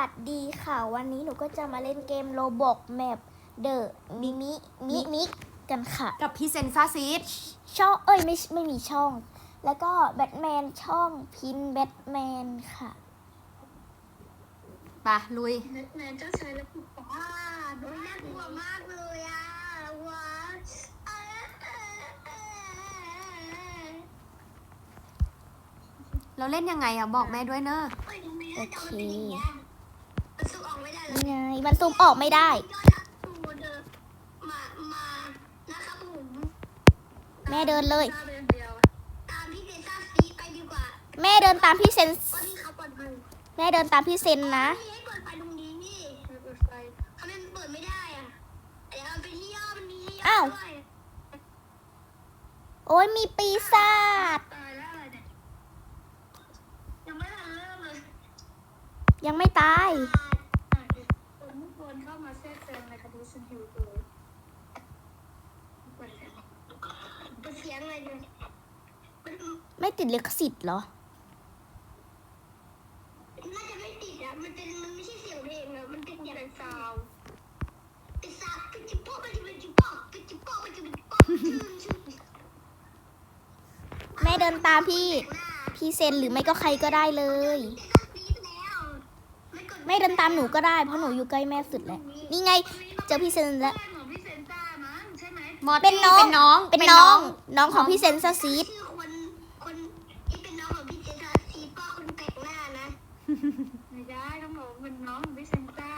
วัสดีค่ะ วันนี้หนูก็จะมาเล่นเกมโ o บอกแมปเดอะมิมิมิมิกันค่ะ กับพี่เซนซ่าซีดช่องเอ้ยไม่ไม่มีช่อง แล้วก็แบทแมนช่องพินแบทแมนค่ะปะลุยแบทแมนเจ้าชายและผู้ปกป้าโดนน่ากลัวมากเลยอะว้าเอ่อเอ่อเอ่อเราเล่นยังไงอะบอกแม่ด้วยเนอะเฮ้ยทำไมหน้าจอมันเป็ ไม่ได้เลยนี่ไงมันซูมออกไม่ได้ยอดอะตัวเดินมามานะครับผมแม่เดินเลยตามเดียวอะตามพี่เดซ่าซีไปดีกว่าแม่เดินตามพี่เซนวันนี้เขาเปิดไฟแม่เดินตามพี่เซนนะไม่ให้เปิดไฟตรงนี้นี่เปิดไฟทำไมมันเปิดไม่ได้อะเดี๋ยวเอาไปที่ย่อมันมีให้ย่ออ้าวด้วยโอ้ยมีปีศาจตายแล้วอะไรเนี่ยยังไม่ทันเริ่มเลยยังไม่ตายคนไม่ ควรเข้ามาแทรกแซงในคดีฉันหิวตัวเปิดเสียงเปิดเสียงอะไรเนี่ยมันไม่ติดลิขสิทธิ์เหรอ น่าจะไม่ติดอะมันเป็นมันไม่ใช่เสียงเพลงอะมันเป็นอย่างเป็นซาวด์เป็นซาวด์เป็นจิปโป้เป็นจิปเป็นจิปโป้เป็นจิปโป้เป็นจิปเป็นจิปโป้ชื่อชื่อแม่เดินตามพี่ พี่เซนหรือไม่ก็ใครก็ได้เลย แม่เดินตามหนูก็ได้ เพราะหนูอยู่ใกล้แม่สุดแล้วนี่ไงเจอพี่เซนแล้วของพี่เซนต้ามั้งใช่ไหมมอเป็นน้อง เป็นน้อง เป็นน้องน้องของพี่เซนซาซีดชื่อคนคนที่เป็นน้องของพี่เซนต้าซีป้าคนแปลกหน้านะ ไม่ได้ต้องบอกว่าเป็นน้องของพี่เซนต้า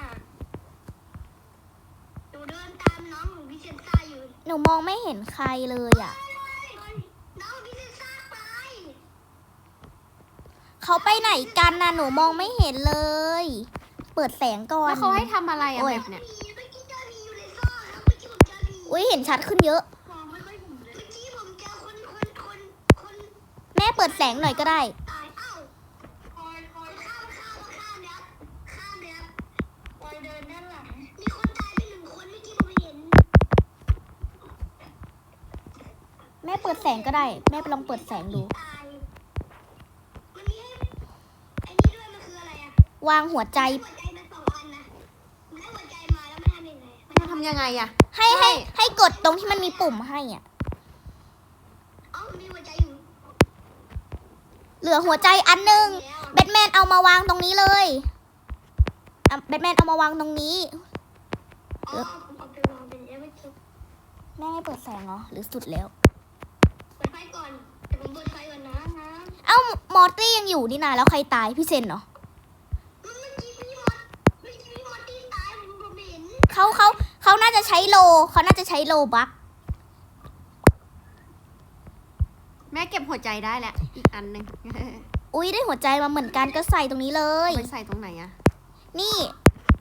หนูเดินตามน้องของพี่เซนต้าอยู่หนูมองไม่เห็นใครเลยอะ น้องพี่เซนต้าไป เขาไปไหนกันน่ะหนูมองไม่เห็นเลย เปิดแสงก่อน แล้วเขาให้ทำอะไรอะโอ้ย แบบเนี้ยผีเมื่อกี้เจอผีอยู่ในซอกครับเมื่อกี้ผมเจอผีอุ้ยเห็นชัดขึ้นเยอะมองไม่ค่อยเห็นเลยเมื่อกี้ผมเจอคนคนคนคนแม่เปิดแสงหน่อยก็ได้ตายเอ้าคอยคอยข้ามข้ามข้ามแล้วข้ามแล้วคอยเดินด้านหลังมีคนตายไปหนึ่งคนเมื่อกี้ผมเห็นแม่เปิดแสงก็ได้ แม่ไปลองเปิดแสงดู ตายมันมีให้ไอ้นี่ด้วยมันคืออะไรอะ วางหัวใจหัวใจมันสองอันนะมันได้หัวใจมาแล้วมันทำยังไงมันมันทำยังไงอะให้ให้ให้กดตรงที่มันมีปุ่มให้อะเอ้ามีหัวใจอยู่เหลือหัวใจอันหนึ่งแบทแมนเอามาวางตรงนี้เลยอะแบทแมนเอามาวางตรงนี้อ๋อผมเอาไปวางเป็นเอเวอร์ชุดแม่ให้เปิดแสงเหรอหรือสุดแล้วเปิดไฟก่อนแต่ผมเปิดไฟก่อนนะนะเอ้า มอร์ตี้ยังอยู่นี่นาแล้วใครตาย พี่เซนเหรอ เห็นเขาเขาเขาน่าจะใช้โลเขาน่าจะใช้โลบักแม่เก็บหัวใจได้แหละ อีกอันหนึ่งอุ้ยได้หัวใจมาเหมือนกันก็ใส่ตรงนี้เลยไปใส่ตรงไหนอะนี่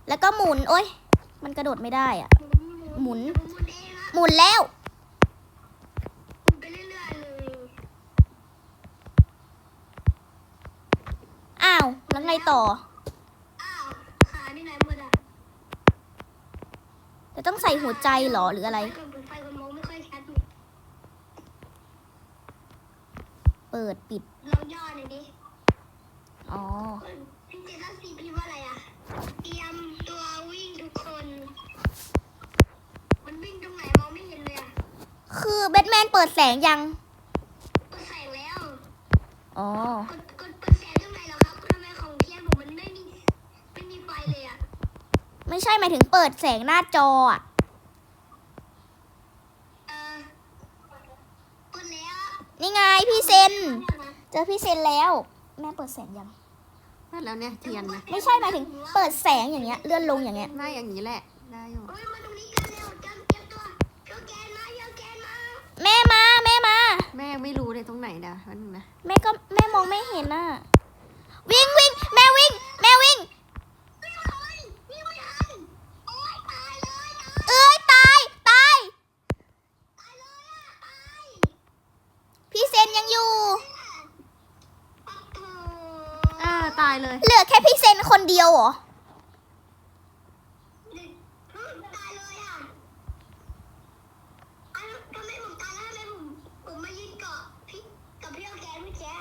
แล้วก็หมุน โอ้ย มันกระโดดไม่ได้อะหมุนผมหมุนเองนะหมุนแล้วหมุนไปเรื่อยๆเลยอ้าว แล้วไงต่ออ้าวขานี่ไหนหมดอะ จะต้องใส่หัวใจเหรอหรืออะไรไฟก่อนเปิดไฟก่อนมองไม่ค่อยชัดเปิดปิดลองย่อหน่อยดิ อ๋อพี่เจสันซีพิมพ์ว่าอะไรอะเตรียมตัววิ่งทุกคน มันวิ่งตรงไหนมองไม่เห็นเลยอะคือแบทแมนเปิดแสงยัง เปิดแสงแล้ว อ๋อกดกดเปิดแสงตรงไหนเหรอครับทำไมของเทียนผมมันไม่มีไม่มีไฟเลยอะไม่ใช่หมายถึงเปิดแสงหน้าจออะ เออเปิดแล้ว นี่ไงพี่เซน เจอพี่เซนแล้ว แม่เปิดแสงยัง นั่นแล้วเนี่ยเทียนนะไม่ใช่หมายถึง เปิดแสงอย่างเงี้ยเลื่อนลงอย่างเงี้ย ได้อย่างนี้แหละ ได้อยู่ เฮ้ยมาตรงนี้กันเร็วเตรียมเตรียมตัวเจ้าแกนมาเจ้าแกนมาแม่มาแม่มา แม่ยังไม่รู้เลยตรงไหนนะวันนึงนะ แม่ก็แม่มองไม่เห็นน่ะ วิ่งวิ่งแม่วิ่ง แม่วิ่งวิ่งายเลย เหลือแค่พี่เซนคนเดียวเหรอ ตายเลยอะทำไมผมตายแล้วทำไมผมผมมายืนกับพี่แกนเมื่อกี้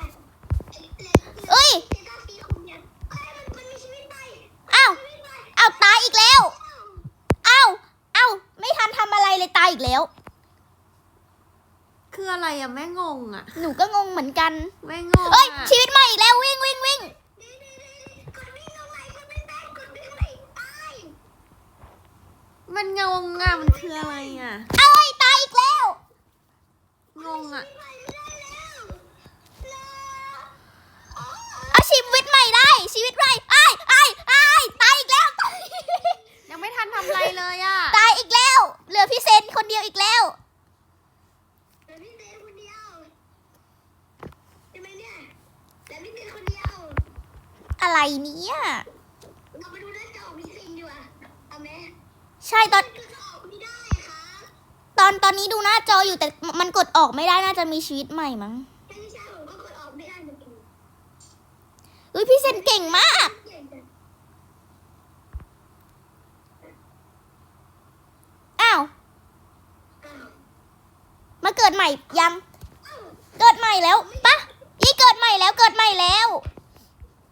เหลืเข้ย เหลืสีผมเนี่เอ้ยมันมีชีวิตใหม่อ้าวอ้าวตายอีกแล้วอ้าวอ้าวไม่ทันทำอะไรเลยตายอีกแล้ว คืออะไรอะแม่งงอะหนูก็งงเหมือนกัน แม่งงเอ้ยชีวิตใหม่อีกแล้ววิ่งวิ่งวิ่ง มันงงอะมันคืออะไรอะเอ้ยตายอีกแล้ว งงอะไม่ได้แล้วลาอ๋อเอาชีวิตใหม่ได้ ชีวิตใหม่ไอ้ไอ้ไอ้ายตายอีกแล้วตายยังไม่ทันทำอะไรเลยอะ ตายอีกแล้ว เหลือพี่เซนคนเดียวอีกแล้วเหลือพี่เต้นคนเดียวใช่ไหมเนี่ยเหลือพี่เต้นคนเดียวอะไรเนี่ย เราไปดูหน้าจอของพี่ซิงดีกว่าเอาไหม ใช่ตอนคือออกไม่ได้ค่ะตอนตอนนี้ดูหน้าจออยู่แต่มันกดออกไม่ได้น่าจะมีชีวิตใหม่มั้งไม่ใช่ผมก็กดออกไม่ได้เหมือนกันเฮ้ยพี่เซนเก่งมากเก่งจังอ้าวอ้าว มาเกิดใหม่ยังอ้าวเกิดใหม่แล้วปะยี่เกิดใหม่แล้วเกิดใหม่แล้ว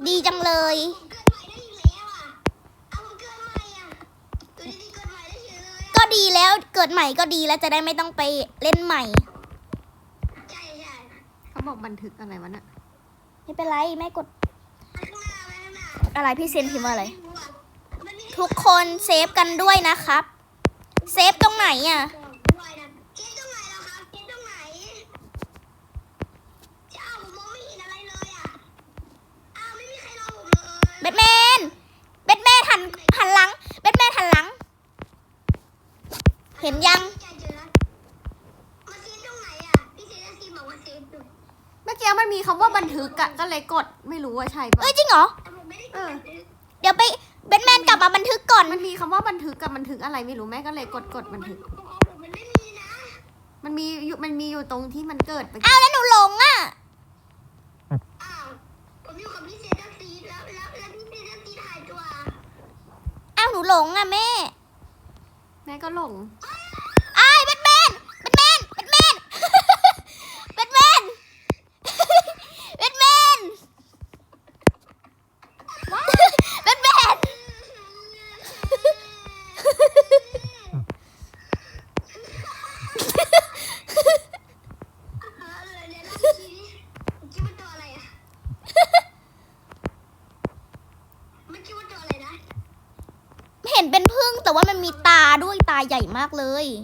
ดีจังเลย ดีแล้วเกิดใหม่ก็ดีแล้วจะได้ไม่ต้องไปเล่นใหม่ ใช่ใช่เขาบอกบันทึกอะไรวะน่ะไม่เป็นไรแม่กดไปข้างหน้าไปข้างหน้าอะไรพี่เซนพิมพ์ว่าอะไร มันมีทุกคนเซฟกันด้วยนะครับ เซฟตรงไหนอะด้วยนะเจ๊ตรงไหนแล้วครับเจ๊ตรงไหนเจ้าผมมองไม่เห็นอะไรเลยอะอ้าวไม่มีใครรอผมเลย แบทแมนแบทแมนหันหันหลังแบทแมนหันหลัง เห็นยังเจอแล้วมาเซฟตรงไหนอะพี่เซฟซีบอกว่าเซฟตรงเมื่อกี้มันมีคำว่าบันทึกอะก็เลยกดไม่รู้ว่าใช่ปะเอ้ยจริงเหรอแต่ผมไม่ได้กเอดอเดี๋ยวไปแบทแมนกลับมาบันทึกก่อนมันมีคำว่าบันทึกกับบันทึกอะไรไม่รู้แม่ก็เลยกดกดบันทึกผมมันไม่มีนะมันมีอยู่มันมีอยู่ตรงที่มันเกิดไปอ้าวแล้วหนูหลงอะอ้าวผมอยู่กับพี่เซฟซีแล้วแล้วแล้วพี่เซฟซีหายตัวอ้าวหนูหลงอะแม่ แม่ก็หลง อ้ายแบทแมนแบทแมนแบทแมน แบทแมน แบทแมน แบทแมน เออเดี๋ยวเล่าอีกทีดิมันคิดว่าตัวอะไรอะมันคิดว่าตัวอะไรนะ เห็นเป็นพึ่งแต่ว่ามันมีตาด้วยตาใหญ่มาก เลย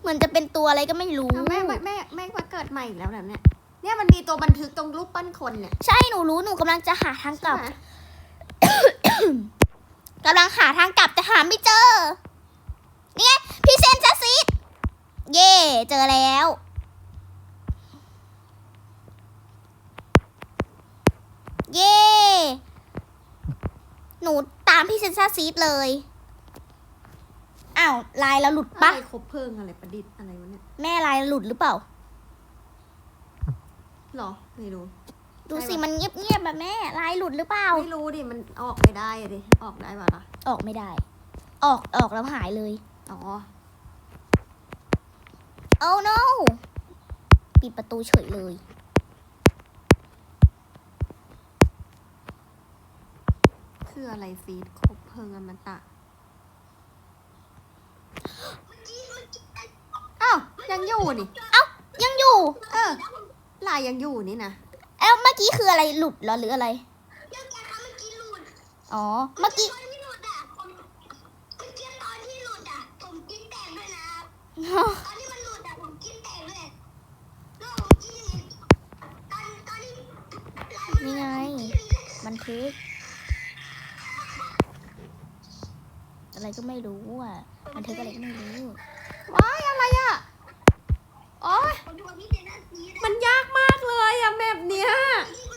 เหมือนจะเป็นตัวอะไรก็ไม่รู้อ้าวแม่แม่แม่แม่มาเกิดใหม่อีกแล้วนะเนี่ยเนี่ยมันมีตัวบันทึกตรงรูปปั้นคนเนี่ยใช่หนูรู้หนูกำลังจะหาทางกลับ ใช่ไหมกำลังหาทางกลับแต่หาไม่เจอเนี่ยพี่เซนจะซีดเย่เจอแล้ว เย่หนูตามพี่เซนซ่าซีดเลยอ้าวลายแล้วหลุดอะปะไรคบเพลิงอะไรประดิษฐ์อะไรวะเนี่ยแม่ลายหลุดหรือเปล่า หรอไม่รู้ ดูสิใช่ปะมันเงียบๆแบบแม่ลายหลุดหรือเปล่า ไม่รู้ดิมันออกไม่ได้อะดิออกได้ปะล่ะออกไม่ได้ ออกออกแล้วหายเลยอ๋อ Oh no ปิดประตูเฉยเลย คืออะไรฟีดคบเพลิงอมตะ เมื่อกี้เมื่อกี้ อ้าว ยังอยู่นี่ ยังอยู่ เออ ลายยังอยู่นี่นะ เอ้าเมื่อกี้คืออะไรหลุดเหรอหรืออะไร เรื่องการทำเมื่อกี้หลุดอ๋อ เมื่อกี้ ตอนที่หลุดอะผมเมื่อกี้ตอนที่หลุดอะผมกินแตกด้วยนะตอนที่มันหลุดอะผมกินแตกด้วยแล้วผมกินอย่างงี้ตอนตอนที่ลายมันนี่ไงผมกินอย่างงี้บันทึก อะไรก็ไม่รู้อะบันทึกอะไรก็ไม่รู้ ว้ายอะไรอะ โอ้ยผมดูว่าพี่เจน่าซีดมันยากมากเลยอะแบบเนี้ยอีก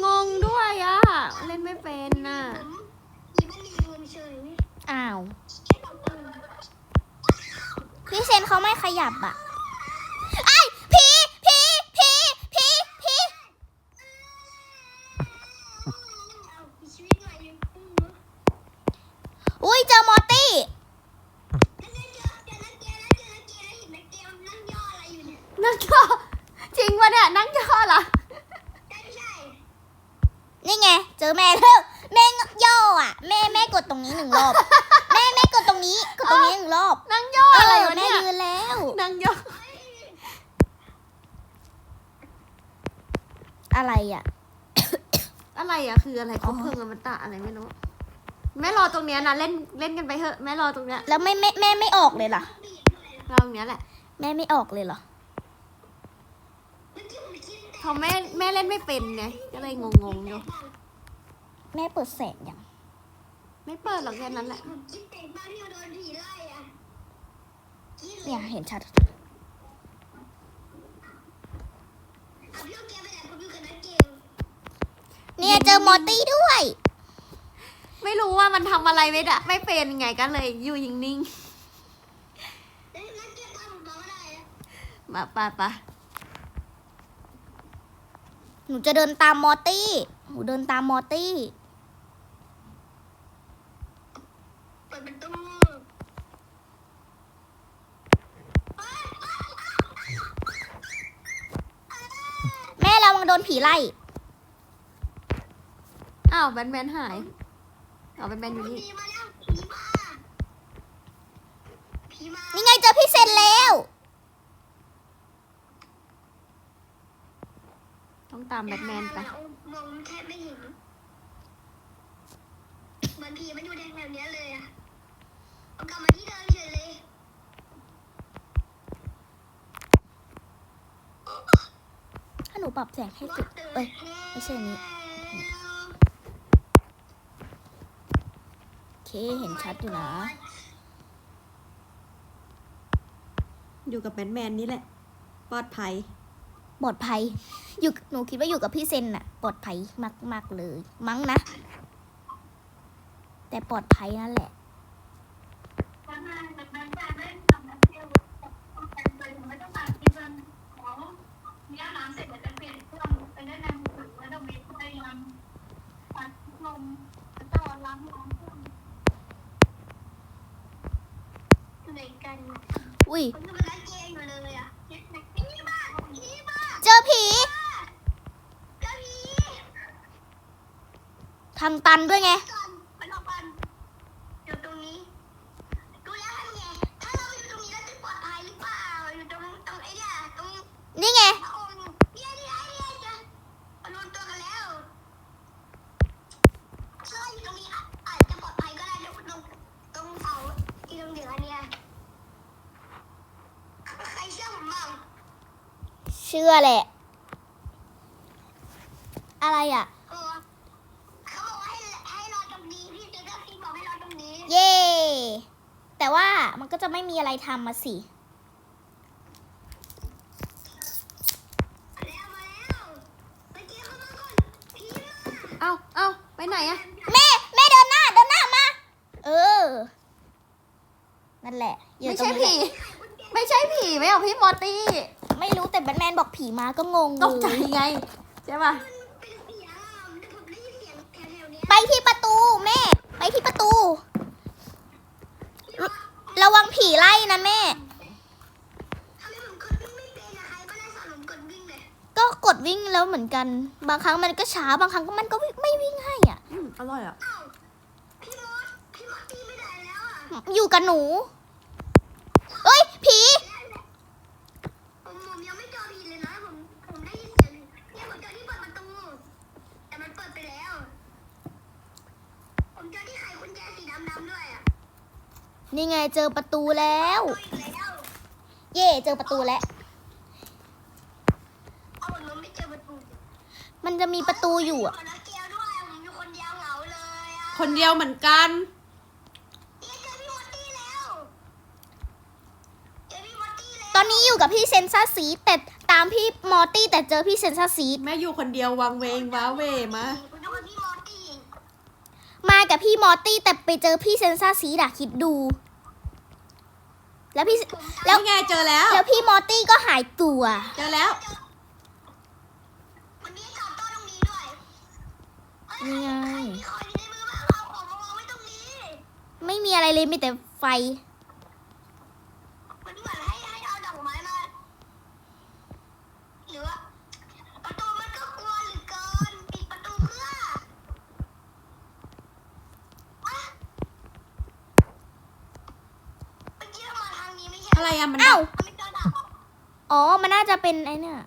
แล้วงงด้วยอะ เล่นไม่เป็นน่ะผมอีบันลีมันเฉยอ้าวแค่สองคนพี่เซนเขาไม่ขยับอะไอ้ยผีผีผีผีผี เอาชีวิตใหม่ยังพุ่งเนอะ อุ้ยเจอมอร์ตี้ แล้วเจอเจอนักเกมแล้วเจอนักเกมแล้วเห็นนักเกมนั่งย่ออะไรอยู่เนี่ย นั่งย่อจริงปะเนี่ย นั่งย่อเหรอ ใช่ไม่ใช่ นี่ไง เจอแม่แล้วแม่ย่ออะ แม่แม่กดตรงนี้หนึ่งรอบ แม่แม่กดตรงนี้ กดตรงนี้หนึ่งรอบ นั่งย่อ เอ อะไร อ วะ แม่ เนี่ย ยืนแล้ว นั่งย่อ อะไรอะ อะไรอะคืออะไรคบเพลิงอมตะอะไรไม่รู้ แม่รอตรงเนี้ยนะเล่นเล่นกันไปเถอะแม่รอตรงเนี้ยแล้วไม่แม่แม่ไม่ออกเลยเหรอรอตรงเนี้ยแหละแม่ไม่ออกเลยเหรอเมื่อกี้ผมกินแตกเพราะแม่แม่เล่นไม่เป็นไงก็เลยงงๆอยู่แม่เปิดแสงยังไม่เปิดหรอกแค่นั้นแหละผมกินแตกบ้านที่โดนผีไล่อะกินเลเนี่ยยเห็นชัด เอาพี่ลูกแกไปไหนผมอยู่กับนักเกมเนี่ยเจอมอร์ตี้ด้วย ไม่รู้ว่ามันทำอะไรไม่ได้ไม่เป็นไงก็เลยอยู่นิ่งแล้วนักเกมทำผมบอกว่าได้นะๆมาปะปะหนูจะเดินตามมอร์ตี้ หนูเดินตามมอร์ตี้ เปิดประตู แม่เราวังโดน ผีไล่ อ้าวแบนแบนหายอ๋อแบนแบนอยู่นี่ ผีมาแล้วผีมาผีมานี่ไงเจอพี่เซนแล้ว ต้องตามแบทแมนไป มองแทบไม่เห็นเหมือนผีมันอยู่ในแถวเนี้ยเลยอะเอากลับมาที่เดิมเฉยเลย ถ้าหนูปรับแสงให้สุดเอ้ย ไม่ใช่อันนี้ โอเคเห็นชัดอยู่นะ อยู่กับแบทแมนนี่แหละ ปลอดภัย ปลอดภัย อยู่หนูคิดว่าอยู่กับพี่เซนน่ะ ปลอดภัยมาก ๆ เลย มั้งนะ แต่ปลอดภัยนั่นแหละ ไหนกันอุ้ยผมอยู่กับนักเกมอยู่เลยอะผีมาผีมาเจอผีเจ้าผีทางตันด้วยไงก่อนไปรอก่อนอยู่ตรงนี้ดูแล้วทำไงถ้าเราอยู่ตรงนี้เราจะปลอดภัยหรือเปล่าอยู่ตรงตรงไอ้เนี่ยตรงนี่ไง พระองค์เนี่ยเนี่ยเนี่ยจะมารวมตัวกันแล้วถ้าเราอยู่ตรงนี้อะอาจจะปลอดภัยก็ได้ตรงตรงตรงเสาที่ตรงเหนือเนี่ยใครเชื่อผมบ้าง เชื่อ แหละ อะไรอะ เออเขาบอกว่าให้ให้รอตรงนี้พี่เจอพี่บอกให้รอตรงนี้ เย่แต่ว่ามันก็จะไม่มีอะไรทำมาสิ มาแล้วมาแล้วเมื่อกี้เข้ามาก่อนพี่มา เอ้าเอ้าไปไหนอะ แม่ แม่เดินหน้า เดินหน้ามา เออ นั่นแหละอยู่ ไม่ ตรง ใช่ นี้แห ผี ละ ไม่ใช่ผีไม่เอาพี่มอร์ตี้ ไม่รู้แต่แบทแมนบอกผีมาก็งงตกใจเลยไง ใช่ป่ะเป็นเสียงอะแต่ผมได้ยินเสียงแถวๆเนี้ยไปที่ประตูแม่ ไปที่ประตู ระวังผีไล่นะแม่ทำไมผมกดวิ่งไม่เป็นอะใครก็ได้สอนผมกดวิ่งเลยก็กดวิ่งแล้วเหมือนกัน บางครั้งมันก็ช้าบางครั้งก็มันก็วิ่งไม่วิ่งให้อะอืมอร่อยอะอ้าวพี่มดพี่มดตีไม่ได้แล้วอะอยู่กับหนู เอ้ย ผี ผมผมยังไม่เจอผีเลยนะผมผมได้ยินเสียงเนี่ยผมเจอที่เปิดประตูแต่มันเปิดไปแล้ว ผมเจอที่ไขกุญแจสีดำๆด้วยอะ นี่ไงเจอประตูแล้วเจออีกแล้ว เย่เจอประตูแล้ว เอาผมยังไม่เจอประตูมันจะมีประตูอยู่อะขนักเกียวด้วยผมอยู่คนเดียวเหงาเลยอะคนเดียวเหมือนกันเนี่ยเจอพี่มดตี้แล้วเจอพี่มดตี้แล้วตอนนี้อยู่กับพี่เซนซ่าซีดแต่ตามพี่มอร์ตี้แต่เจอพี่เซนซ่าซีดแม่อยู่คนเดียววังเวงว้าเวมาผมอยู่กับพี่มดตี้ มากับพี่มอร์ตี้แต่ไปเจอพี่เซนซ่าซีดอะคิดดู แล้วพี่ผมแล้วนี่ไงเจอแล้ว แล้วพี่มอร์ตี้ก็หายตัว เจอแล้ววันนี้จอดโต๊ะตรงนี้ด้วยเอ้ยนี่ไงใครมีคอยในมือบ้างเอาของมาวางไว้ตรงนี้ไม่มีอะไรเลยมีแต่ไฟ อะไรอะมันอ้าวอ๋อ มันน่าจะเป็นไอ้เนี่ย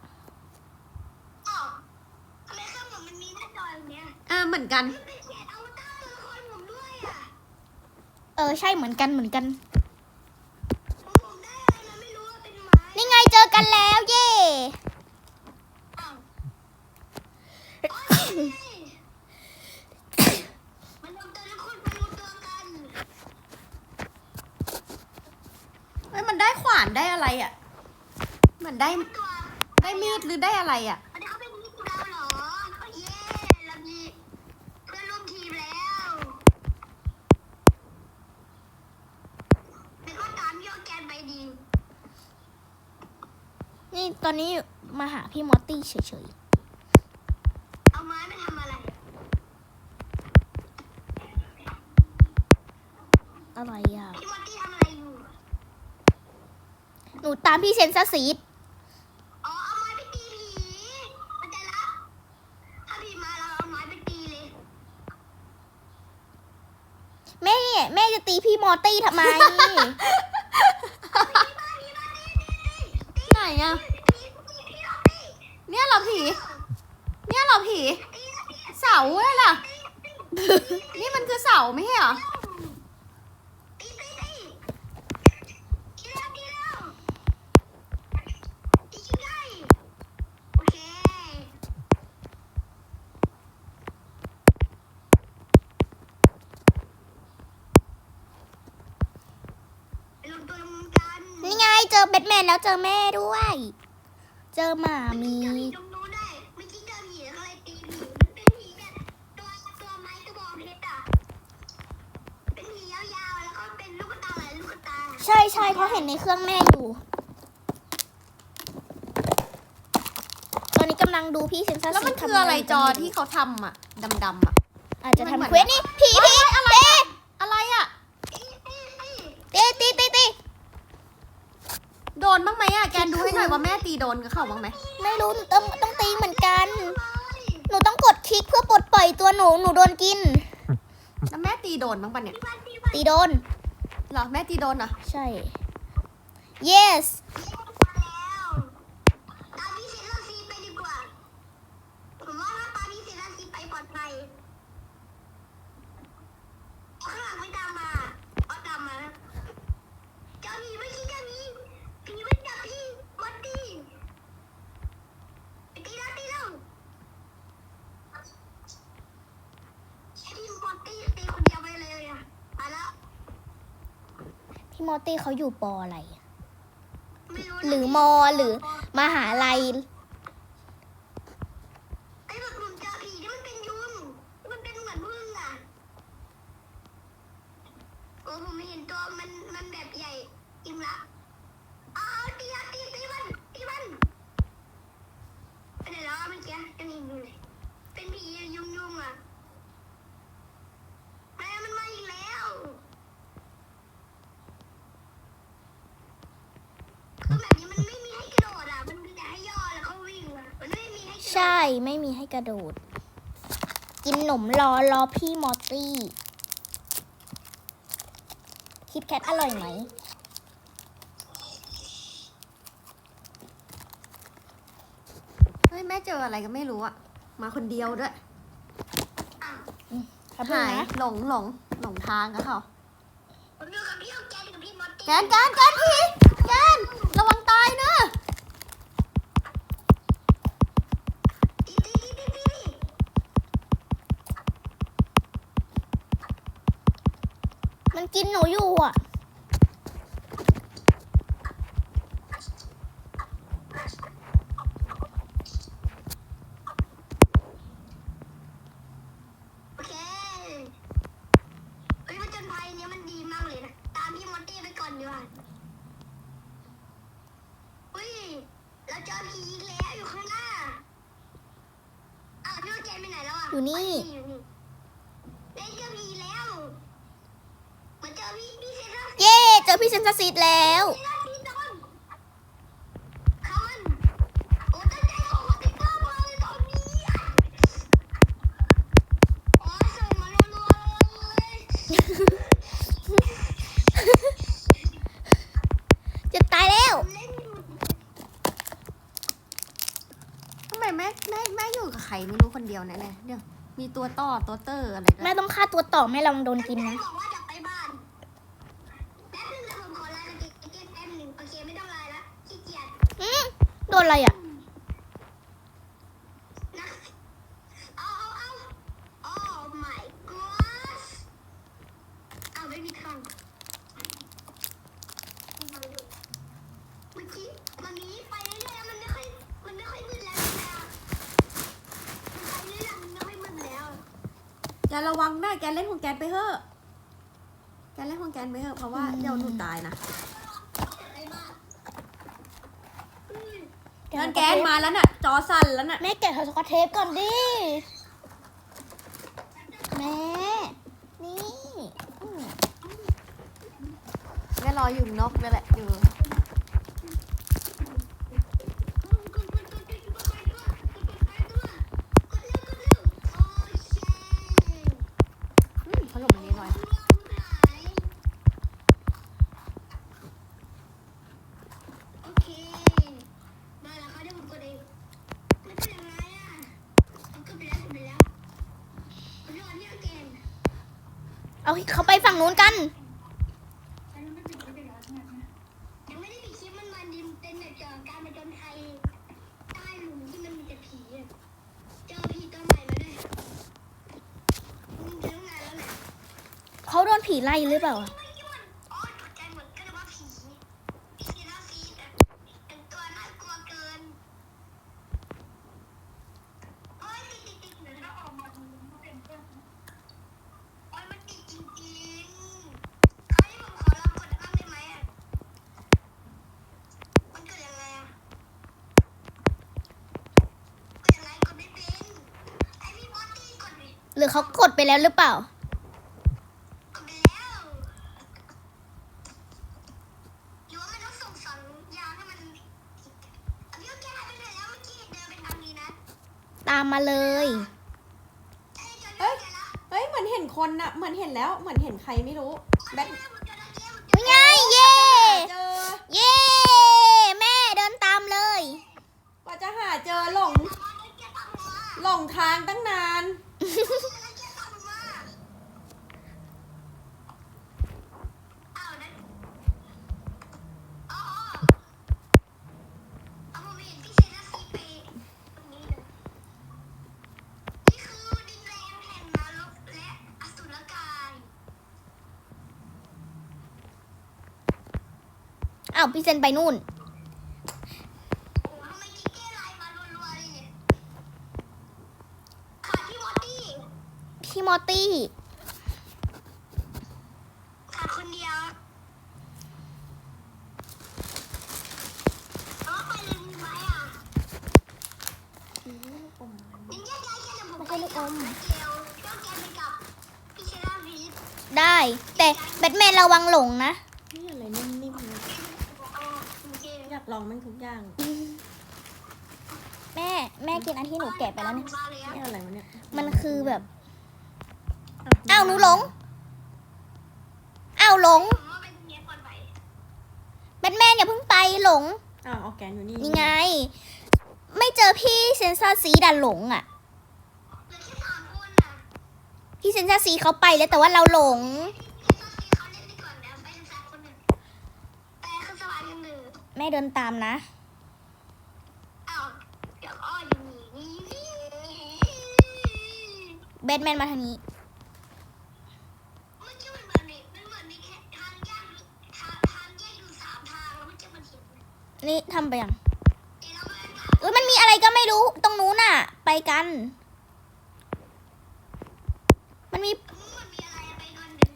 เออเหมือนกัน เออ ใช่เหมือนกันเหมือนกัน นี่ไงเจอกันแล้วเย่ ได้ขวานได้อะไรอะ เหมือนได้ตัวได้มีดหรือได้อะไรอะ อันนี้เขาเป็นมิตรเราเหรอเย้เรามีเพื่อนร่วมทีมแล้วเป็นข้อตามโยกแกนไปดีนี่ตอนนี้มาหาพี่มอตตี้เฉยเอาไม้ไปทำอะไรๆอะไรอะ พี่มอตตี้ทำอะไรอยู่ หนูตามพี่เซนซาซีดอ๋อเอาไม้ไปตีผีเข้าใจละถ้าผีมาเราเอาไม้ไปตีเลยแม่แม่จะตีพี่มอตตี้ทำไมผีมาผีมาตีตีตีไหนอะผีผีผีเราตีเนี่ยเหรอผี เนี่ยเหรอผีตีตีเสาเลยล่ะตีนี่มันคือเสาไม่ใช่เหรอ ตีตีตีตีแล้วตีแล้วตีชิได้โอเคไปรวมตัวกัน นี่ไงเจ อแบทแมนแล้วเจอแม่ด้วย เจอหมามีเจอผีตรงนู้นได้เมื่อกี้เจอผีแล้วก็เลยตีผีมันเป็นผีแบบตัวตัวไม้กระบอกเพชรอะเป็นผียาวๆแล้วก็เป็นลูกตาหลายลูกตาใช่ใช่เพราะเห็นในเครื่องแม่อยู่ ตอนนี้กำลังดูพี่เซนซาแล้วซีมันดคือทำอะไรจอกันยู่ที่เขาทำอะดำๆอะอาจจะมันเหมือนทำเควสนี่ผีผีอะไร อะไรอะ ตีตีตี ตีตีตีตี โด นบ้างไหมอะแกนดูให้หน่อยว่าแม่ตีโดนกับเขาบ้างไหมไม่รู้ต้องต้องตีเหมือนกันเลยหนูต้องกดคลิกเพื่อปลดปล่อยตัวหนู หนูโดนกิน แล้วแม่ตีโดนบ้างปะเนี่ยวันที่วันตีโดน เหรอแม่ตีโดนเหรอ ใช่ yes แล้วตามพี่เซนซีไปดีกว่าผมว่าถ้าตามพี่เซนซีไปปลอดภัยข้างหลังไม่ตามมาเอาตามมาเจ้าผีไม่ใช่เจ้าผีผีมันจับพี่วัดดีตีแล้วตีแล้วไอ้พี่มอนตี้ตีคนเดียวไปเลยอะมาแล้ว พี่ มอตตี้เขาอยู่ปออะไรอะไม่รู้หรือมอหรือมหาลัย ไอ้แบบผมเจอผีที่มันเป็นยุงมันเป็นเหมือนพึ่งอะโอ้ผมไม่เห็นตัวมันมันแบบใหญ่จริงละเอาเอาตีอะตีตีมันตีมันไปไหนแล้วอะเมื่อกี้ยังเห็นอยู่เลยเป็นผียุงยุงๆอะแม่มันมาอีกแล้วคือแบบนี้มันไม่มีให้กระโดดอะ มันมีแต่ให้ย่อแล้วก็วิ่งอะ มันไม่มีให้กระโดด ใช่ ไม่มีให้กระโดด กินหนมรอรอพี่มอตตี้คิดแคทอร่อยไหม เฮ้ยแม่เจออะไรก็ไม่รู้อะมาคนเดียวด้วยครับหายนะหลงหลงหลงทางกับเขาผมอยู่กับพี่โอแกนกับพี่มอตตี้แกนแกนแกนพี่แกนระวังตายนะ ตีตีตีตีตี มัน กินหนูอยู่อะ โอเคเฮ้ยมันจนภัยเนี้ยมันดีมากเลยนะ ตามพี่มอตตี้ไปก่อนดีกว่าอุ้ย เราเจอผีอีกแล้วอยู่ข้างหน้า อ้าวพี่โอแกนไปไหนแล้วอะ อยู่นี่ อยู่นี่เล่นเจอผีแล้วมาเจอพี่พี่เซนต์ เย่เจอพี่เซนซาซีดแล้ว เซนต์พี่โดนคอนโอ้ตั้งใจส่งสติ๊กเกอร์มาเลยตอนนี้อะโอ้ยส่งมารัวๆเลย จะตายแล้ว เล่นอยู่ ทำไมแม่แม่แม่อยู่กับใครไม่รู้คนเดียวแน่ๆเดี๋ยวมีตัวต่อตัวเตอร์อะไรด้วแม่ยต้องฆ่าตัวต่อแม่ระวังโดนกินนะ บอกว่าจะไปบ้านแป๊บนึงเดี๋ยวผมขอไลน์กับกิ๊กกิ๊กแป๊บนึงโอเคไม่ต้องไลน์ละขี้เกียจอืมโดนอะไรอะนะเอาเอาเอา oh my god เอาไม่มีทางเมื่อกี้มันนี้ไปเรื่อยๆมันไม่ค่อยมันไม่ค่อยมืดแล้วนะมันไปเรื่อยๆมันไม่ค่อยมืดแล้ว แกระวังนะแกเล่นของแกไปเถอะแกเล่นของแกไปเถอะเพราะว่า อืม เดี๋ยวหนูตายนะอะไรบ้างอืมนั่นแกนมาแล้วน่ะ จอสั่นแล้วน่ะ แม่แกะสกอตเทปก่อนดิ แม่ นี่อืมแม่รออยู่นอกนี่แหละอยู่ อืมพัดลมอันนี้หน่อย โอเค มาแล้วเขาเดี๋ยวผมกดเองมันเป็นยังไงอะมันก็ไปแล้วไปแล้วมันรอเนี่ยแกน เอาเขาไปฝั่งนู้นกัน ยังไม่ได้ปิดคลิปมันมาดิมเป็นแบบเจอการมาจนไทยใต้หลุมที่มันมีแต่ผีอะเจอผีตัวใหม่มาด้วยมันเจอตั้งนานแล้วแหละ เขาโดนผีไล่หรือเปล่าอะ ไม่ยุ่นอ๋อตกใจเหมือนกันว่าผีผีน่าซีดอะเป็นตัวน่ากลัวเกินโอ้ยติดติดติดเดี๋ยวถ้าออกมามันเป็นเพื่อนโอ้ยมันติดจริงๆเฮ้ยผมขอลองกดบ้างได้ไหมอะมันเกิดยังไงอะกดยังไงกดไม่ เป็นไอพี่บอสตี้กดดิหรือเขากดไปแล้วหรือเปล่า กดไปแล้วหรือว่ามันต้องส่งสัญญาณให้มันอันนี้ก็แก้ไปเลยแล้วเมื่อกี้เดินไปทางนี้นะ ตา มาเลย เอ้ยเจอแล้วเจอแล้วเฮ้ย เหมือนเห็นคนนะเหมือนเห็นแล้ว เหมือนเห็นใครไม่รู้แบทาวพี่เซนไปนู่นโอ้ทำไมกิ๊กเก้ไลน์มารัวๆเลยเนี่ยขาดพี่มอตตี้พี่มอตตี้ขาดคนเดียวแล้วไปเลยมีไหมอะยังแยกย้ายกันแต่ผมไม่ใช่ลูกอมไปเกลเจ้าแกไปกับพี่เชล่าวีฟได้ แต่แบทแมนระวังหลงนะนี่อะไรนิ่มๆเลย อ๋อโอเค อยาก ลองแม่งทุกอย่างแม่แม่กินอันที่หนูแกะไปแล้วเนี่ยมาแล้วนี่อะไรวะเนี่ยมันคือแบบอ้าวหนูหลงอ้าวหลงผมว่าเป็นเนี้ยก่อนไปแบทแมนอย่าเพิ่งไปหลงอ้าวออร์แกนอยู่นี่นี่ไง ไม่เจอพี่เซนซ่าซีดันหลงอะเหลือแค่สามคนน่ะพี่เซนซ่าซีเขาไปแล้วแต่ว่าเราหลง แม่เดินตามนะ อ้าวเดี๋ยวอ้ออยู่นี่นี่แบทแมนมาทางนี้ เมื่อกี้มันเหมือนมีมันเหมือนมีแค่ทางแยกอยู่ทางทางแยกอยู่สามทางแล้วเมื่อกี้มันเห็นนี่ทำไปยังเดี๋ยวเราไปถามเอ้ยมันมีอะไรก็ไม่รู้ ตรงนู้นน่ะ ไปกัน มันมีมันมีอะไรไปก่อนหนึ่ง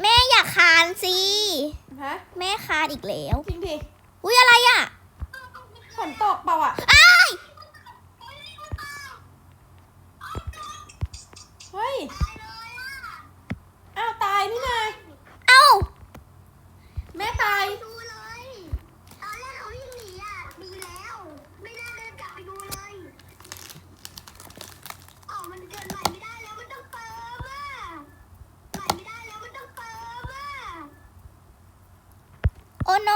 แม่อยากคานสิ ฮะแม่คานอีกแล้ว จริงดิ อุ้ยอะไรอะฝนตกเปล่าอะ อ้าย เฮ้ย ตายเลยอะ อ้าวตายนี่นา เอ้า แม่ตาย ดูเลยตอนแรกเขาวิ่งหนีอะดีแล้ว ไม่น่าเดินกลับไปดูเลยเอ้ามันเกิดใหม่ไม่ได้แล้วมันต้องเติมอะใหม่ไม่ได้แล้วมันต้องเติมอะ โอโน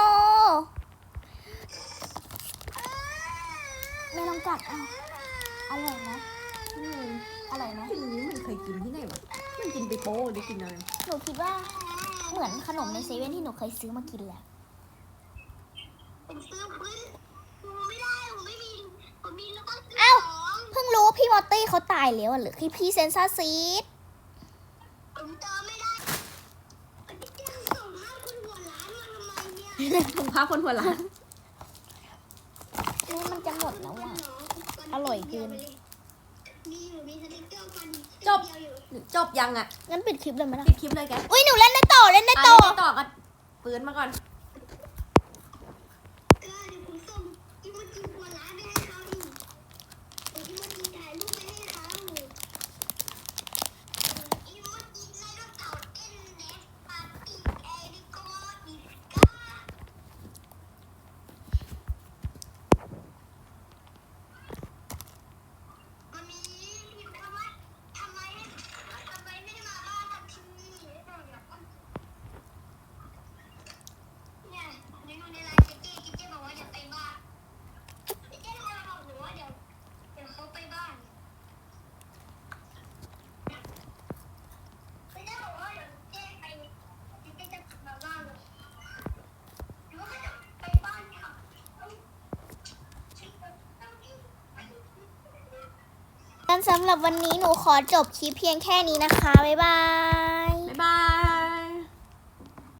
แม่ลองกัดเอาอร่อยนะอืมออร่อยไหมกินนี้มันเคยกินที่ไหนวะ มันกินไปโป้หรือกินอะไรหนูคิดว่าเหมือนขนมในเซเว่นที่หนูเคยซื้อมากินแหละผมซื้อพื้นผมไม่ได้ผมไม่มีผมมีแล้วก็ซื้อเอ้าของเพิ่งรู้ว่าพี่มอตตี้เขาตายแล้วอะหรือคือพี่เซนซ่าซีดผมเติมไม่ได้พี่เจ๊ส่งให้คุณหัวร้านมาทำไมเนี่ยถุงผ้าคนหัวล้านนี่มันจะหมดแล้วอะ อร่อยเกิน มีอยู่มีสติ๊กเกอร์ฟัน จบเดียวอยู่จบยังอะงั้นปิดคลิปเลยไหมล่ะปิดคลิปเลยแก อุ้ยหนูเล่นได้ต่อเล่นได้อะต่อเล่นต่อก็ปืนมาก่อน เออเดี๋ยวผมส่งอีโมจิหัวร้านไปให้เขาดิเดี๋ยวอีโมจิถ่ายรูปไปให้เขาอีโมจิในรถเก่าเอ็นเนสปาร์ตี้เอริโกอีกา มันมีมีคนว่าทำไมทำไมไม่ได้มาบ้านทันทีเนี่ยในดูในไลน์เจ๊เจ๊เจ๊บอกว่าจะไปบ้านเจ๊โทรมาบอกหนูว่าเดี๋ยวเดี๋ยวเขาไปบ้านเจ๊บอกว่าเดี๋ยวเจ๊ไปเจ๊จะกลับมาบ้านเลยหรือว่าเขาจะไปบ้านค่ะ กัน สำหรับวันนี้หนูขอจบคลิปเพียงแค่นี้นะคะ บ๊ายบาย